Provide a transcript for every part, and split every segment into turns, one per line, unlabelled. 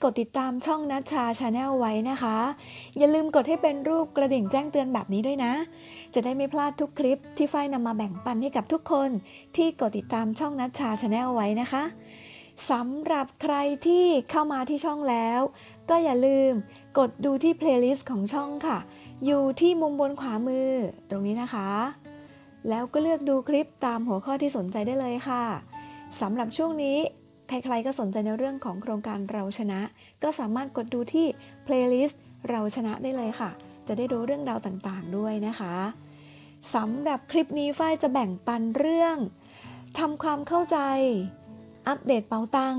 กคนที่กดติดตามช่องนัชชาชาแนลไว้นะคะ อย่าลืมกดให้เป็นรูปกระดิ่งแจ้งเตือนแบบนี้ด้วยนะ จะได้ไม่พลาดทุกคลิปที่ฝ้ายนำมาแบ่งปันให้กับทุกคน ที่กดติดตามช่องนัชชาชาแนลไว้นะคะสำหรับใครที่เข้ามาที่ช่องแล้ว ก็อย่าลืมกดดูที่เพลย์ลิสต์ของช่องค่ะ อยู่ที่มุมบนขวามือตรงนี้นะคะ แล้วก็เลือกดูคลิปตามหัวข้อที่สนใจได้เลยค่ะสำหรับช่วงนี้ ใครๆก็สนใจในเรื่องของโครงการเราชนะ ก็สามารถกดดูที่ playlist เราชนะได้เลยค่ะ จะได้ดูเรื่องราวต่างๆด้วยนะคะสำหรับคลิปนี้ฝ้ายจะแบ่งปันเรื่องทำความเข้าใจ อัปเดตเป๋าตัง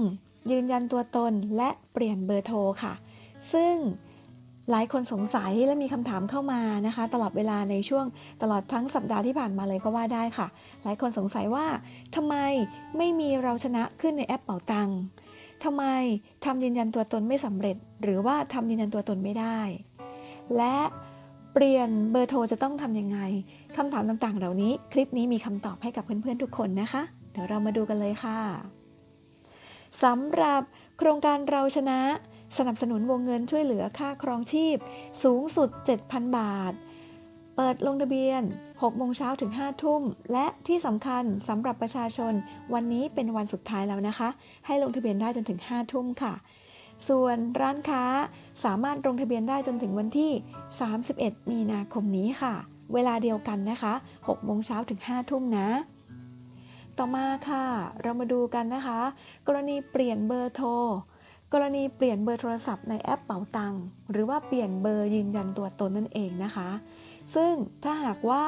ยืนยันตัวตนและเปลี่ยนเบอร์โทรค่ะ ซึ่ง หลายคนสงสัยและมีคำถามเข้ามานะคะ ตลอดเวลาในช่วงตลอดทั้งสัปดาห์ที่ผ่านมาเลยก็ว่าได้ค่ะ หลายคนสงสัยว่าทำไมไม่มีเราชนะขึ้นในแอปเป๋าตังค์ทำไมทำยืนยันตัวตนไม่สำเร็จ หรือว่าทำยืนยันตัวตนไม่ได้ และเปลี่ยนเบอร์โทรจะต้องทำยังไงคำถามต่างๆ เหล่านี้ คลิปนี้มีคำตอบให้กับเพื่อนๆทุกคนนะคะ เดี๋ยวเรามาดูกันเลยค่ะสำหรับโครงการเราชนะ สนับสนุนวงเงินช่วยเหลือค่าครองชีพ สูงสุด 7,000 บาท เปิดลงทะเบียน 6 โมงเช้าถึง 5 ทุ่ม และที่สำคัญสำหรับประชาชน วันนี้เป็นวันสุดท้ายแล้วนะคะ ให้ลงทะเบียนได้จนถึง 5 ทุ่มค่ะ ส่วนร้านค้าสามารถลงทะเบียนได้จนถึงวันที่ 31 มีนาคมนี้ค่ะ เวลาเดียวกันนะคะ 6 โมงเช้าถึง 5 ทุ่มนะต่อมาค่ะ เรามาดูกันนะคะ กรณีเปลี่ยนเบอร์โทร กรณีเปลี่ยนเบอร์โทรศัพท์ในแอปเป๋าตังค์หรือว่าเปลี่ยนเบอร์ยืนยันตัวตนนั่นเองนะคะ ซึ่งถ้าหากว่า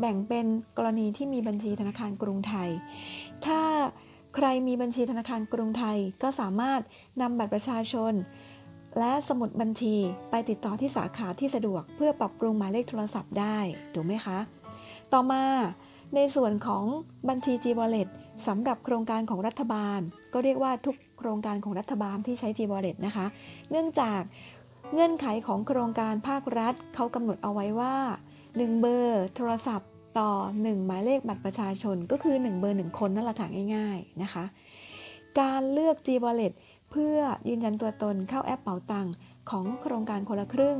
แบ่งเป็นกรณีที่มีบัญชีธนาคารกรุงไทย ถ้าใครมีบัญชีธนาคารกรุงไทยก็สามารถนำบัตรประชาชน และสมุดบัญชีไปติดต่อที่สาขาที่สะดวก เพื่อปรับปรุงหมายเลขโทรศัพท์ได้ถูกไหมคะ ต่อมาในส่วนของบัญชี G Wallet สำหรับโครงการของรัฐบาล ก็เรียกว่าทุก โครงการของรัฐบาลที่ใช้ G Wallet นะคะ เนื่องจากเงื่อนไขของโครงการภาครัฐเขากำหนดเอาไว้ว่า 1 เบอร์โทรศัพท์ต่อ 1 หมายเลขบัตรประชาชนก็คือ 1 เบอร์ 1 คนนั่นแหละค่ะง่าย ๆนะคะ การเลือก G Wallet เพื่อยืนยันตัวตนเข้าแอปเป๋าตังค์ของโครงการคนละครึ่ง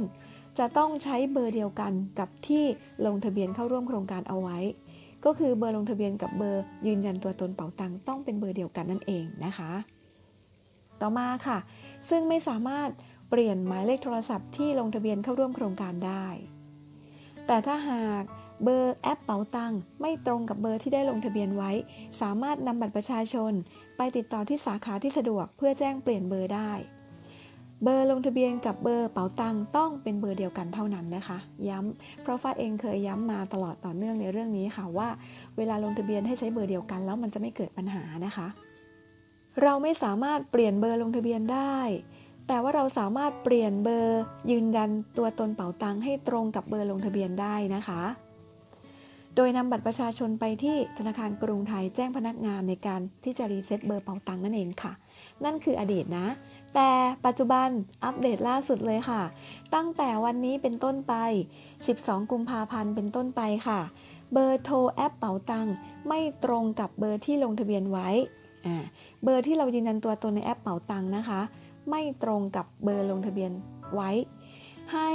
จะต้องใช้เบอร์เดียวกันกับที่ลงทะเบียนเข้าร่วมโครงการเอาไว้ ก็คือเบอร์ลงทะเบียนกับเบอร์ยืนยันตัวตนเป๋าตังค์ต้องเป็นเบอร์เดียวกันนั่นเองนะคะ ต่อมาค่ะ ซึ่งไม่สามารถเปลี่ยนหมายเลขโทรศัพท์ที่ลงทะเบียนเข้าร่วมโครงการได้ แต่ถ้าหากเบอร์แอปเป๋าตังค์ไม่ตรงกับเบอร์ที่ได้ลงทะเบียนไว้ สามารถนำบัตรประชาชน ไปติดต่อที่สาขาที่สะดวกเพื่อแจ้งเปลี่ยนเบอร์ได้ เบอร์ลงทะเบียนกับเบอร์เป๋าตังค์ต้องเป็นเบอร์เดียวกันเท่านั้นนะคะ ย้ำเพราะฟ้าเองเคยย้ำมาตลอดต่อเนื่องในเรื่องนี้ค่ะว่า เวลาลงทะเบียนให้ใช้เบอร์เดียวกัน แล้วมันจะไม่เกิดปัญหานะคะ เราไม่สามารถเปลี่ยนเบอร์ลงทะเบียนได้ แต่ว่าเราสามารถเปลี่ยนเบอร์ยืนยันตัวตนเป๋าตังค์ให้ตรงกับเบอร์ลงทะเบียนได้นะคะ โดยนำบัตรประชาชนไปที่ธนาคารกรุงไทยแจ้งพนักงานในการที่จะรีเซ็ตเบอร์เป๋าตังค์นั่นเองค่ะ นั่นคืออดีตนะ แต่ปัจจุบันอัปเดตล่าสุดเลยค่ะ ตั้งแต่วันนี้เป็นต้นไป 12 กุมภาพันธ์เป็นต้นไปค่ะ เบอร์โทรแอปเป๋าตังค์ไม่ตรงกับเบอร์ที่ลงทะเบียนไว้ เบอร์ที่เรายืนยันตัวตนในแอปเป๋าตังค์นะคะ ไม่ตรงกับเบอร์ลงทะเบียนไว้ ให้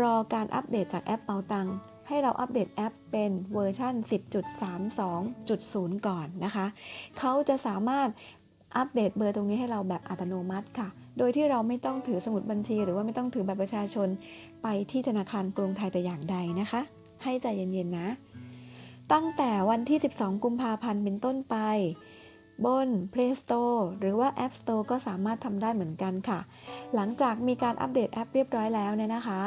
รอการอัปเดตจากแอปเป๋าตังค์ให้เราอัปเดตแอปเป็นเวอร์ชัน10.32.0 ก่อนนะคะ เขาจะสามารถอัปเดตเบอร์ตรงนี้ให้เราแบบอัตโนมัติค่ะ โดยที่เราไม่ต้องถือสมุดบัญชี หรือว่าไม่ต้องถือบัตรประชาชนไปที่ธนาคารกรุงไทยแต่อย่างใดนะคะ ให้ใจเย็นๆนะ ตั้งแต่วันที่ 12 กุมภาพันธ์เป็นต้นไป บน Play Store หรือว่า App Store ก็สามารถทำได้เหมือนกันค่ะ หลังจากมีการอัปเดตแอปเรียบร้อยแล้วเนี่ยนะคะ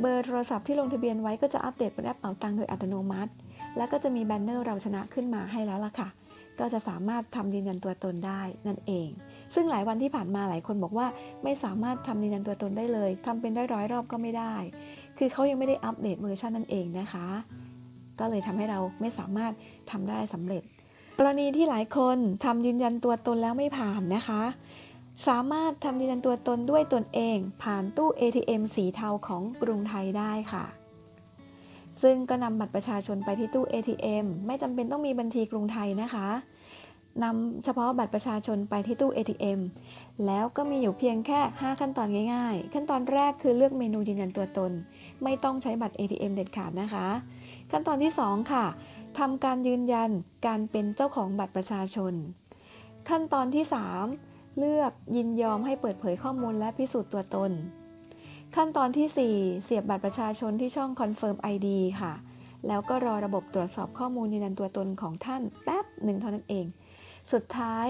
เบอร์โทรศัพท์ที่ลงทะเบียนไว้ก็จะอัปเดตเป็นแอปเป๋าตังค์โดยอัตโนมัติ แล้วก็จะมีแบนเนอร์เราชนะขึ้นมาให้แล้วล่ะค่ะ ก็จะสามารถทำยืนยันตัวตนได้นั่นเอง ซึ่งหลายวันที่ผ่านมาหลายคนบอกว่าไม่สามารถทำยืนยันตัวตนได้เลยทำเป็นได้ร้อยรอบก็ไม่ได้ คือเขายังไม่ได้อัปเดตเวอร์ชันนั่นเองนะคะ ก็เลยทำให้เราไม่สามารถทำได้สำเร็จ กรณีที่หลายคนทำยืนยันตัวตนแล้วไม่ผ่านนะคะ สามารถทำยืนยันตัวตนด้วยตนเอง ผ่านตู้ ATM สีเทาของกรุงไทยได้ค่ะ ซึ่งก็นำบัตรประชาชนไปที่ตู้ ATM ไม่จำเป็นต้องมีบัญชีกรุงไทยนะคะนำเฉพาะบัตรประชาชนไปที่ตู้ ATM แล้วก็มีอยู่เพียงแค่ 5 ขั้นตอนง่าย ๆ ขั้นตอนแรกคือเลือกเมนูยืนยันตัวตน ไม่ต้องใช้บัตร ATM เด็ดขาดนะคะ ขั้นตอนที่ 2 ค่ะ ทำการยืนยันการเป็นเจ้าของบัตรประชาชน ขั้นตอนที่ 3 เลือกยินยอมให้เปิดเผยข้อมูลและพิสูจน์ตัวตน ขั้นตอนที่ 4 เสียบบัตรประชาชนที่ช่อง Confirm ID ค่ะ แล้วก็รอระบบตรวจสอบข้อมูลยืนยันตัวตนของท่านแป๊บหนึ่งเท่านั้นเอง สุดท้าย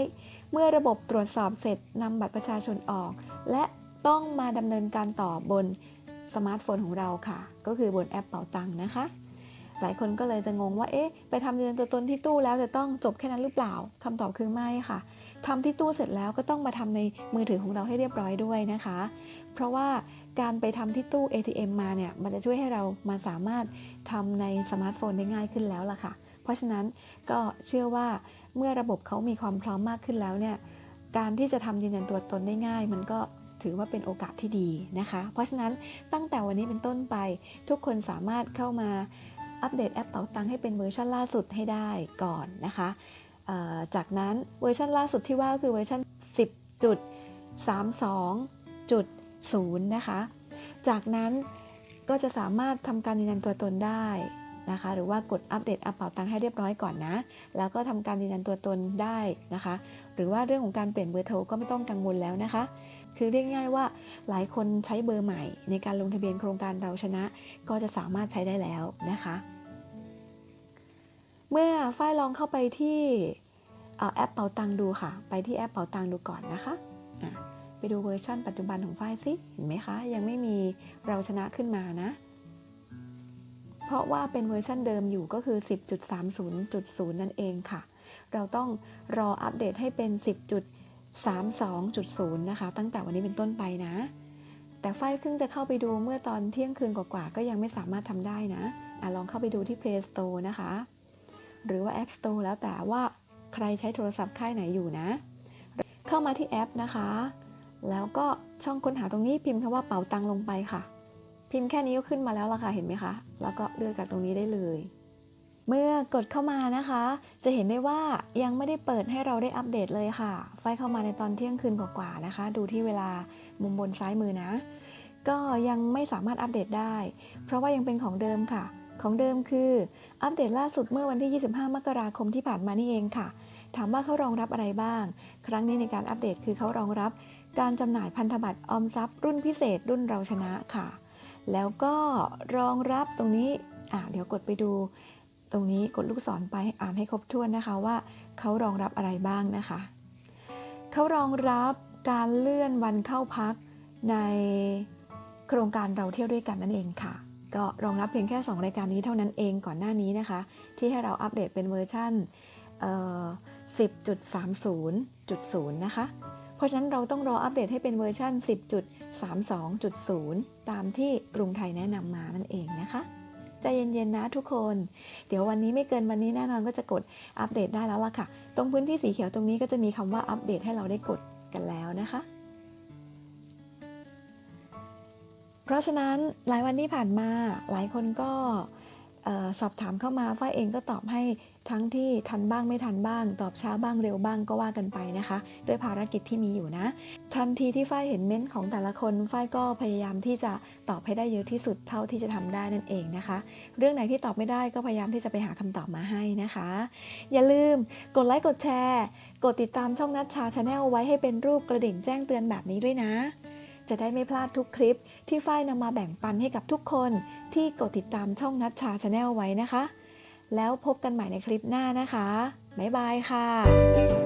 เมื่อระบบตรวจสอบเสร็จนำบัตรประชาชนออก และต้องมาดำเนินการต่อบนสมาร์ทโฟนของเราค่ะ ก็คือบนแอปเป๋าตังค์นะคะ หลายคนก็เลยจะงงว่าเอ๊ะไปทำยืนยันตัวตนที่ตู้แล้วจะต้องจบแค่นั้นหรือเปล่าคำตอบคือไม่ค่ะทำที่ตู้เสร็จแล้วก็ต้องมาทำในมือถือของเราให้เรียบร้อยด้วยนะคะ เพราะว่าการไปทำที่ตู้ ATM มาเนี่ยมันจะช่วยให้เรามาสามารถทำในสมาร์ทโฟนได้ง่ายขึ้นแล้วล่ะค่ะ เพราะฉะนั้นก็เชื่อว่าเมื่อระบบเขามีความพร้อมมากขึ้นแล้วเนี่ยการที่จะทำยืนยันตัวตนได้ง่าย มันก็ถือว่าเป็นโอกาสที่ดีนะคะ เพราะฉะนั้นตั้งแต่วันนี้เป็นต้นไปทุกคนสามารถเข้ามา อัปเดตแอปเป๋าตังค์ให้เป็นเวอร์ชันล่าสุดให้ได้ก่อนนะคะจากนั้นเวอร์ชันล่าสุดที่ว่าก็คือเวอร์ชัน10.32.0 นะคะ จากนั้นก็จะสามารถทำการยืนยันตัวตนได้นะคะ หรือว่ากดอัปเดตแอปเป๋าตังค์ให้เรียบร้อยก่อนนะ แล้วก็ทำการยืนยันตัวตนได้นะคะ หรือว่าเรื่องของการเปลี่ยนเบอร์โทรก็ไม่ต้องกังวลแล้วนะคะ คือเรียกง่ายว่าหลายคนใช้เบอร์ใหม่ในการลงทะเบียนโครงการเราชนะ ก็จะสามารถใช้ได้แล้วนะคะ เมื่อฝ้ายลองเข้าไปที่แอปเป๋าตังค์ดูค่ะ ไปที่แอปเป๋าตังค์ดูก่อนนะคะะไปดูเวอร์ชันปัจจุบันของฝ้ายสิเห็นไหมคะ ยังไม่มีเราชนะขึ้นมานะ เพราะว่าเป็นเวอร์ชันเดิมอยู่ก็คือ 10.30.0 นั่นเองค่ะ เราต้องรออัปเดตให้เป็น 32.0 นะคะ ตั้งแต่วันนี้เป็นต้นไปนะ แต่ฝ้ายเพิ่งจะเข้าไปดูเมื่อตอนเที่ยงคืนกว่าๆก็ยังไม่สามารถทำได้นะอะลองเข้าไปดูที่ Play Store นะคะ หรือว่า App Store แล้วแต่ว่าใครใช้โทรศัพท์ค่ายไหนอยู่นะ เข้ามาที่แอปนะคะ แล้วก็ช่องค้นหาตรงนี้พิมพ์คำว่าเป๋าตังลงไปค่ะ พิมพ์แค่นี้ก็ขึ้นมาแล้วล่ะค่ะเห็นไหมคะ แล้วก็เลือกจากตรงนี้ได้เลย เมื่อกดเข้ามานะคะ จะเห็นได้ว่ายังไม่ได้เปิดให้เราได้อัปเดตเลยค่ะ ไฟเข้ามาในตอนเที่ยงคืนกว่าๆนะคะ ดูที่เวลามุมบนซ้ายมือนะ ก็ยังไม่สามารถอัปเดตได้ เพราะว่ายังเป็นของเดิมค่ะ ของเดิมคือ อัปเดตล่าสุดเมื่อวันที่ 25 มกราคมที่ผ่านมานี่เองค่ะ ถามว่าเขารองรับอะไรบ้าง ครั้งนี้ในการอัปเดตคือเขารองรับ การจำหน่ายพันธบัตรออมทรัพย์รุ่นพิเศษรุ่นเราชนะค่ะ แล้วก็รองรับตรงนี้อะเดี๋ยวกดไปดู ตรงนี้กดลูกศรไปอ่านให้ครบถ้วนนะคะว่าเขารองรับอะไรบ้างนะคะ เขารองรับการเลื่อนวันเข้าพักในโครงการเราเที่ยวด้วยกันนั่นเองค่ะ ก็รองรับเพียงแค่ 2 รายการนี้เท่านั้นเองก่อนหน้านี้นะคะ ที่ให้เราอัปเดตเป็นเวอร์ชัน10.30.0 นะคะ เพราะฉะนั้นเราต้องรออัปเดตให้เป็นเวอร์ชัน10.32.0 ตามที่กรุงไทยแนะนำมานั่นเองนะคะ ใจเย็นๆนะทุกคน เดี๋ยววันนี้ไม่เกินวันนี้แน่นอนก็จะกดอัปเดตได้แล้วล่ะค่ะ ตรงพื้นที่สีเขียวตรงนี้ก็จะมีคำว่าอัปเดตให้เราได้กดกันแล้วนะคะ เพราะฉะนั้นหลายวันที่ผ่านมาหลายคนก็ สอบถามเข้ามาฝ้ายเองก็ตอบให้ทั้งที่ทันบ้างไม่ทันบ้าง ตอบช้าบ้างเร็วบ้างก็ว่ากันไปนะคะ ด้วยภารกิจที่มีอยู่นะ ทันทีที่ฝ้ายเห็นเม้นต์ของแต่ละคนฝ้ายก็พยายามที่จะตอบให้ได้เยอะที่สุดเท่าที่จะทำได้นั่นเองนะคะ เรื่องไหนที่ตอบไม่ได้ก็พยายามที่จะไปหาคำตอบมาให้นะคะ อย่าลืมกดไลค์กดแชร์ กดติดตามช่องนัชชาชาแนลไว้ให้เป็นรูปกระดิ่งแจ้งเตือนแบบนี้ด้วยนะ จะได้ไม่พลาดทุกคลิปที่ฝ้ายนำมาแบ่งปันให้กับทุกคนที่กดติดตามช่องนัชชาชาแนลไว้นะคะ แล้วพบกันใหม่ในคลิปหน้านะคะ บ๊ายบายค่ะ